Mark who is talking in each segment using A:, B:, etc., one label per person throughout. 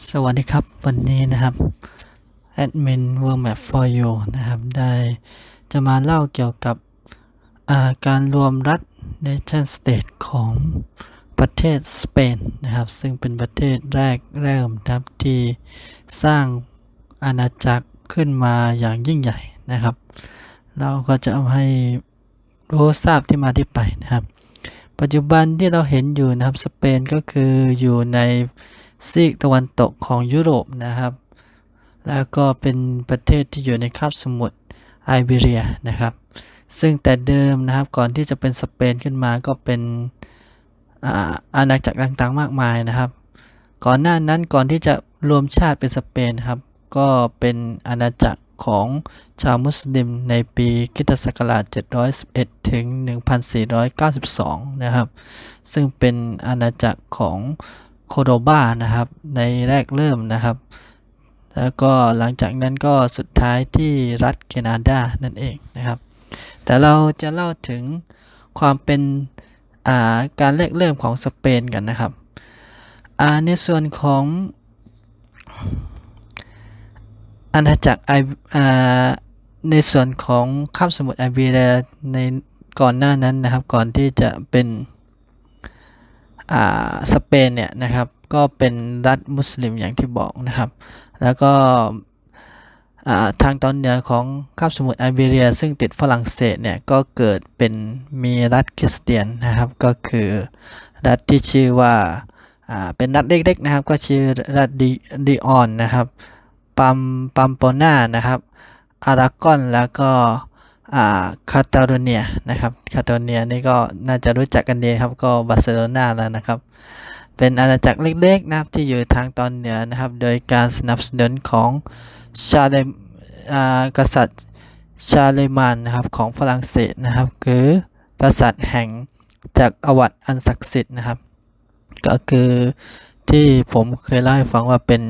A: สวัสดีครับวันนี้นะครับแอดมิน World Map for You นะครับ ได้จะมาเล่าเกี่ยวกับาการรวมรัฐ Nation State ของประเทศสเปนนะครับ ซึ่งเป็นประเทศแรกเริ่มนะครับที่สร้างอาณาจักรขึ้นมาอย่างยิ่งใหญ่นะครับ เราก็จะเอาให้รู้ทราบที่มาที่ไปนะครับ ปัจจุบันที่เราเห็นอยู่นะครับสเปนก็คืออยู่ใน ซีกตะวันตกของยุโรปนะครับ แล้วก็เป็นประเทศที่อยู่ในคาบสมุทรไอเบเรียนะครับ ซึ่งแต่เดิมนะครับก่อนที่จะเป็นสเปนขึ้นมาก็เป็นอาอาณาจักรต่างๆ มากมายนะครับ ก่อนหน้านั้นก่อนที่จะรวมชาติเป็นสเปนครับ ก็เป็นอาณาจักรของชาวมุสลิมในปีคริสตศักราช 711 ถึง 1492 นะครับ ซึ่งเป็นอาณาจักรของ โคโดบานะครับ ในแรกเริ่มนะครับ แล้วก็หลังจากนั้นก็สุดท้ายที่รัฐแคนาดานั่นเองนะครับ แต่เราจะเล่าถึงความเป็นาการแรกเริ่มของสเปนกันนะครับในส่วนของอาณาจักรไอในส่วนของคาบสมุทรไอเบียในก่อนหน้านั้นนะครับ ก่อนที่จะเป็น สเปนเนี่ยนะครับก็เป็นรัฐมุสลิมอย่างที่บอกนะครับ แล้วก็ทางตอนเหนือของคาบสมุทรไอเบีเรีย ซึ่งติดฝรั่งเศสเนี่ยก็เกิดเป็นมีรัฐคริสเตียนนะครับ ก็คือรัฐที่ชื่อว่าเป็นรัฐเล็กๆนะครับ ก็ชื่อรัฐดิดิออนนะครับปัมปัมโปนานะครับอารากอนแล้วก็ คาตาโรเนียนะครับคาตาโรเนียนี่ก็น่าจะรู้จักกันดีครับก็บาร์เซโลนาแล้วนะครับ เป็นอาณาจักรเล็กๆนะครับที่อยู่ทางตอนเหนือนะครับ โดยการสนับสนุนของชาเลมกษัตริย์ชาเลมานนะครับของฝรั่งเศสนะครับ คือกษัตริย์แห่งจักรวรรดิอันศักดิ์สิทธิ์นะครับ ก็คือที่ผมเคยเล่าให้ฟังว่าเป็น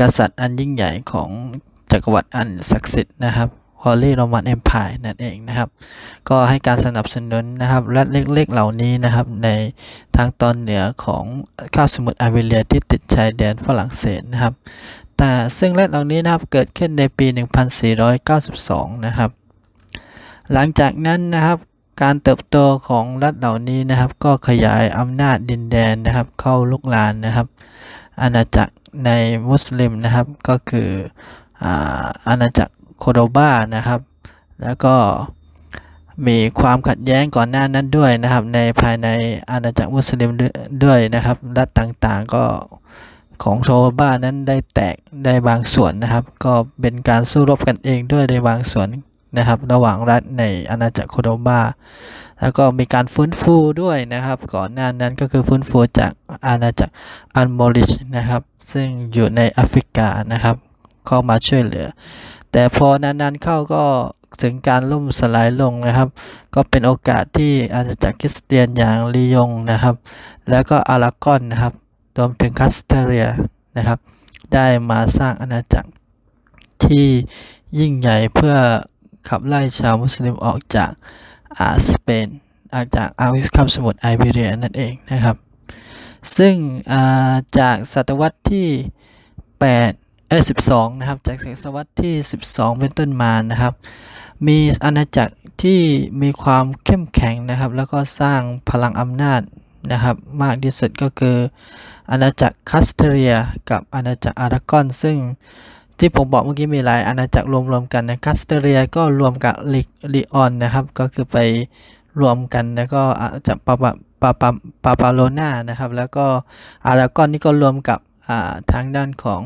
A: กษัตริย์อันยิ่งใหญ่ของจักรวรรดิอันศักดิ์สิทธิ์นะครับ Holy Roman Empire นั่นเองนะครับ ก็ให้การสนับสนุนนะครับรัฐเล็กๆเหล่านี้นะครับในทางตอนเหนือของคาบสมุทรไอเบเรียที่ติดชายแดนฝรั่งเศสนะครับ แต่ซึ่งรัฐเหล่านี้นะครับเกิดขึ้นในปี 1492 นะครับ หลังจากนั้นนะครับการเติบโตของรัฐเหล่านี้นะครับ ก็ขยายอำนาจดินแดนนะครับ เข้าลุกลานนะครับ อาณาจักรในมุสลิมนะครับก็คืออาอาณาจักร โคโดบานะครับ แล้วก็มีความขัดแย้งก่อนหน้านั้นด้วยนะครับ ในภายในอาณาจักรมุสลิมด้วยนะครับ รัฐต่างๆก็ของโคโดบานั้นได้แตกได้บางส่วนนะครับ ก็เป็นการสู้รบกันเองด้วยในบางส่วนนะครับ ระหว่างรัฐในอาณาจักรโคโดบาแล้วก็มีการฟื้นฟูด้วยนะครับ ก่อนหน้านั้นก็คือฟื้นฟูจากอาณาจักรอันโมริชนะครับ ซึ่งอยู่ในแอฟริกานะครับ เข้ามาช่วยเหลือ แต่พอนานๆเข้าก็ถึงการล่มสลายลงนะครับ ก็เป็นโอกาสที่อาณาจักรคริสเตียนอย่างลียงนะครับ แล้วก็อารากอนนะครับรวมถึงคัสเตเรียนะครับ ได้มาสร้างอาณาจักรที่ยิ่งใหญ่เพื่อขับไล่ชาวมุสลิมออกจากอาสเปนออกจากอาวิสคาบสมุทรไอเบเรียนั่นเองนะครับ ซึ่งาจากศตวรรษที่ 8 เอ้12 นะครับ จากศตวรรษที่ 12 เป็นต้นมานะครับ มีอาณาจักรที่มีความเข้มแข็งนะครับ แล้วก็สร้างพลังอำนาจนะครับ มากที่สุดก็คืออาณาจักรคัสเทเรีย กับอาณาจักรอารากอน ซึ่งที่ผมบอกเมื่อกี้มีหลายอาณาจักรรวมๆกันนะคัสเทเรียก็รวมกับลิลิออนนะครับ ก็คือไปรวมกันแล้วก็อาจากปาปาปาปาปาปาโลนานะครับ แล้วก็อารากอนนี่ก็รวมกับทางด้านของ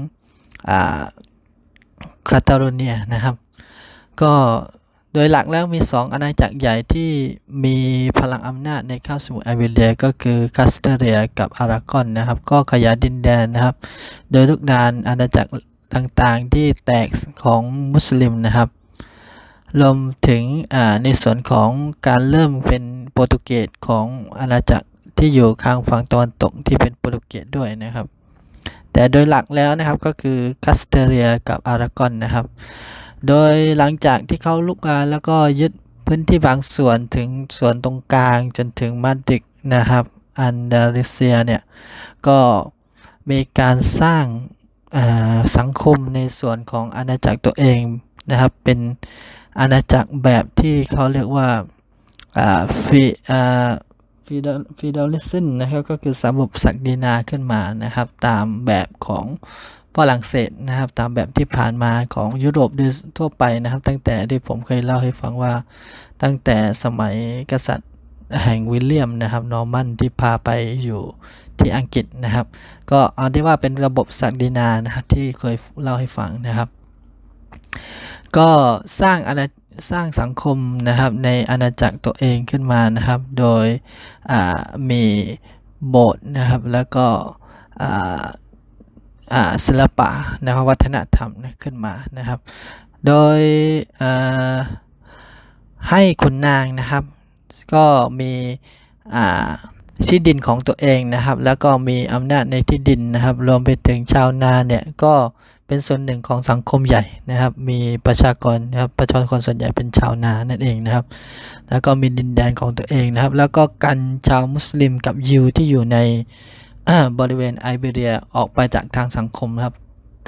A: คาตาโรเนียนะครับ ก็โดยหลักแล้วมี 2 อาณาจักรใหญ่ที่มีพลังอำนาจในคาบสมุทรไอเบเรียก็คือคาสเตเรียกับอารากอนนะครับ ก็ขยายดินแดนนะครับ โดยลูกดานอาณาจักรต่างๆที่แตกของมุสลิมนะครับรวมถึงในส่วนของการเริ่มเป็นโปรตุเกสของอาณาจักรที่อยู่ข้างฝั่งตะวันตกที่เป็นโปรตุเกสด้วยนะครับ แต่โดยหลักแล้วนะครับก็คือคัสเตเรียกับอารากอนนะครับ โดยหลังจากที่เขาลุกลานแล้วก็ยึดพื้นที่บางส่วนถึงส่วนตรงกลางจนถึงมาดริดนะครับอันดาลูเซียเนี่ยก็มีการสร้างสังคมในส่วนของอาณาจักรตัวเองนะครับ เป็นอาณาจักรแบบที่เขาเรียกว่าอ่าฟีอ่า ฟีดฟีดอลิซึนนะครับก็คือระบบศักดินาขึ้นมานะครับ ตามแบบของฝรั่งเศสนะครับ ตามแบบที่ผ่านมาของยุโรปโดยทั่วไปนะครับ ตั้งแต่ที่ผมเคยเล่าให้ฟังว่า ตั้งแต่สมัยกษัตริย์แห่งวิลเลียมนะครับนอร์มันที่พาไปอยู่ที่อังกฤษนะครับ ก็เอาได้ว่าเป็นระบบศักดินานะครับที่เคยเล่าให้ฟังนะครับ ก็สร้างอาณา สร้างสังคมนะครับในอาณาจักรตัวเองขึ้นมานะครับ โดยมีโบสถ์นะครับแล้วก็ศิลปะนะครับวัฒนธรรมขึ้นมานะครับ โดยให้ขุนนางนะครับ ก็มีที่ดินของตัวเองนะครับ แล้วก็มีอำนาจในที่ดินนะครับ รวมไปถึงชาวนาเนี่ยก็ เป็นส่วนหนึ่งของสังคมใหญ่นะครับ มีประชากรนะครับประชากรส่วนใหญ่เป็นชาวนานั่นเองนะครับ แล้วก็มีดินแดนของตัวเองนะครับ แล้วก็กันชาวมุสลิมกับยิวที่อยู่ในบริเวณไอเบเรียออกไปจากทางสังคมนะครับ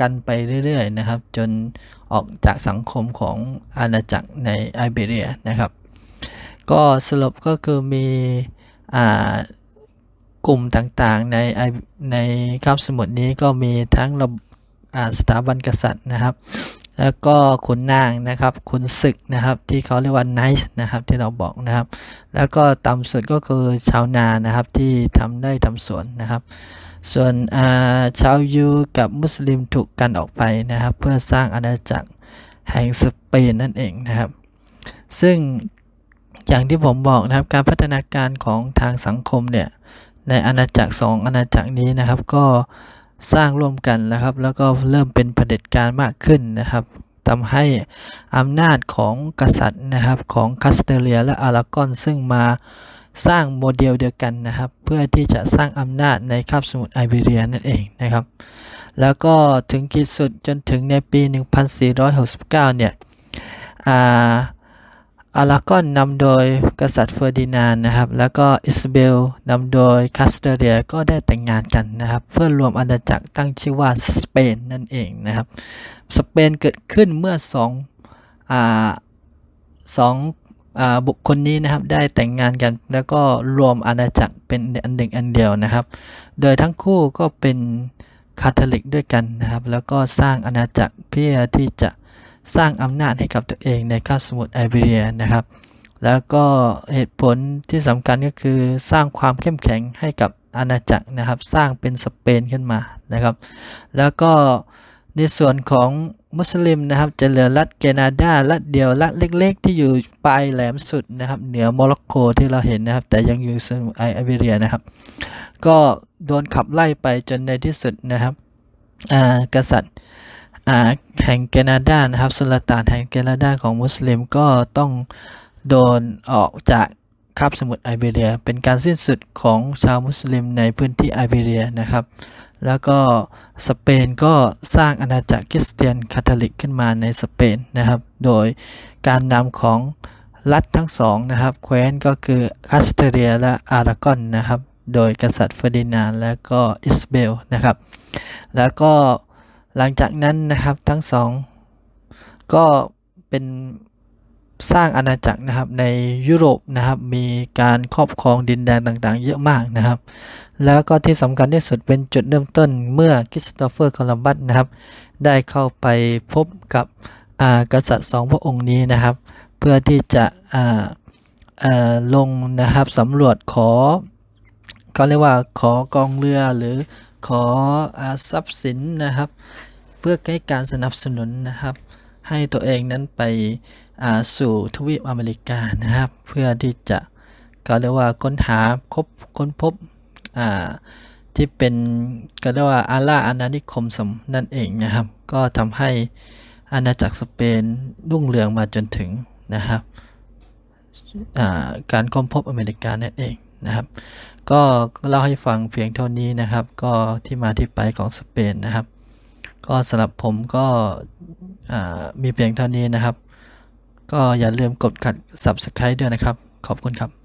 A: กันไปเรื่อยๆนะครับ จนออกจากสังคมของอาณาจักรในไอเบเรียนะครับ ก็สรุปก็คือมีอกลุ่มต่างๆในในคาบสมุทรนี้ก็มีทั้งระบบ สถาบันกษัตริย์นะครับ แล้วก็ขุนนางนะครับขุนศึกนะครับที่เขาเรียกว่าไนท์นะครับที่เราบอกนะครับ แล้วก็ต่ำสุดก็คือชาวนานะครับที่ทำได้ทำสวนนะครับส่วนอาชาวยูกับมุสลิมถูกกันออกไปนะครับ เพื่อสร้างอาณาจักรแห่งสเปนนั่นเองนะครับ ซึ่งอย่างที่ผมบอกนะครับการพัฒนาการของทางสังคมเนี่ยในอาณาจักรสองอาณาจักรนี้นะครับ ก็ สร้างร่วมกันนะครับ แล้วก็เริ่มเป็นเผด็จการมากขึ้นนะครับทำให้อำนาจของกษัตริย์นะครับของคาสเตเลียและอารากอนซึ่งมาสร้างโมเดลเดียวกันนะครับ เพื่อที่จะสร้างอำนาจในคาบสมุทรไอเบเรียนั่นเองนะครับ แล้วก็ถึงขีดสุดจนถึงในปี 1469 เนี่ยอา อารากอนนำโดยกษัตริย์เฟอร์ดินานนะครับ แล้วก็อิสเบลนำโดยคาสเตเลียก็ได้แต่งงานกันนะครับ เพื่อรวมอาณาจักรตั้งชื่อว่าสเปนนั่นเองนะครับ สเปนเกิดขึ้นเมื่อสองอ่าสองอ่าบุคคลนี้นะครับได้แต่งงานกันแล้วก็รวมอาณาจักรเป็นอันหนึ่งอันเดียวนะครับ โดยทั้งคู่ก็เป็นคาทอลิกด้วยกันนะครับ แล้วก็สร้างอาณาจักรเพื่อที่จะ สร้างอำนาจให้กับตัวเองในคาบสมุทรไอเบียนะครับ แล้วก็เหตุผลที่สำคัญก็คือสร้างความเข้มแข็งให้กับอาณาจักรนะครับ สร้างเป็นสเปนขึ้นมานะครับ แล้วก็ในส่วนของมุสลิมนะครับจะเหลือรัฐเกนาดารัฐเดียวรัฐเล็ก ๆ ที่อยู่ปลายแหลมสุดนะครับ เหนือโมร็อกโกที่เราเห็นนะครับ แต่ยังอยู่สมุทรไอเบียนะครับ ก็โดนขับไล่ไปจนในที่สุดนะครับอากษัตริย์ แห่งแคนาดานะครับสุลต่านแห่งแคนาดาของมุสลิมก็ต้องโดนออกจากคาบสมุทรไอเบเรีย เป็นการสิ้นสุดของชาวมุสลิมในพื้นที่ไอเบเรียนะครับ แล้วก็สเปนก็สร้างอาณาจักรคริสเตียนคาทอลิกขึ้นมาในสเปนนะครับ โดยการนำของรัฐทั้งสองนะครับ แคว้นก็คือคาสเตเรียและอารากอนนะครับ โดยกษัตริย์เฟอร์ดินานและก็อิสเบลนะครับ แล้วก็ หลังจากนั้นนะครับทั้งสองก็เป็นสร้างอาณาจักรนะครับในยุโรปนะครับมีการครอบครองดินแดนต่างๆ เยอะมากนะครับ แล้วก็ที่สำคัญที่สุดเป็นจุดเริ่มต้นเมื่อคริสโตเฟอร์โคลัมบัสนะครับ ได้เข้าไปพบกับอากษัตริย์สองพระองค์นี้นะครับ เพื่อที่จะลงนะครับสำรวจขอเขาเรียกว่าขอกองเรือหรือ ขออทรัพย์สินนะครับ เพื่อให้การสนับสนุนนะครับ ให้ตัวเองนั้นไปสู่ทวีปอเมริกานะครับ เพื่อที่จะก็เรียกว่าค้นหาคบค้นพบที่เป็นก็เรียกว่าอาล่าอาณานิคมสมนั่นเองนะครับ ก็ทำให้อาณาจักรสเปนรุ่งเรืองมาจนถึงนะครับการค้นพบอเมริกานั่นเอง นะครับ ก็เล่าให้ฟังเพียงเท่านี้นะครับ ก็ที่มาที่ไปของสเปนนะครับ ก็สำหรับผมก็มีเพียงเท่านี้นะครับ ก็อย่าลืมกดขัด subscribe ด้วยนะครับ ขอบคุณครับ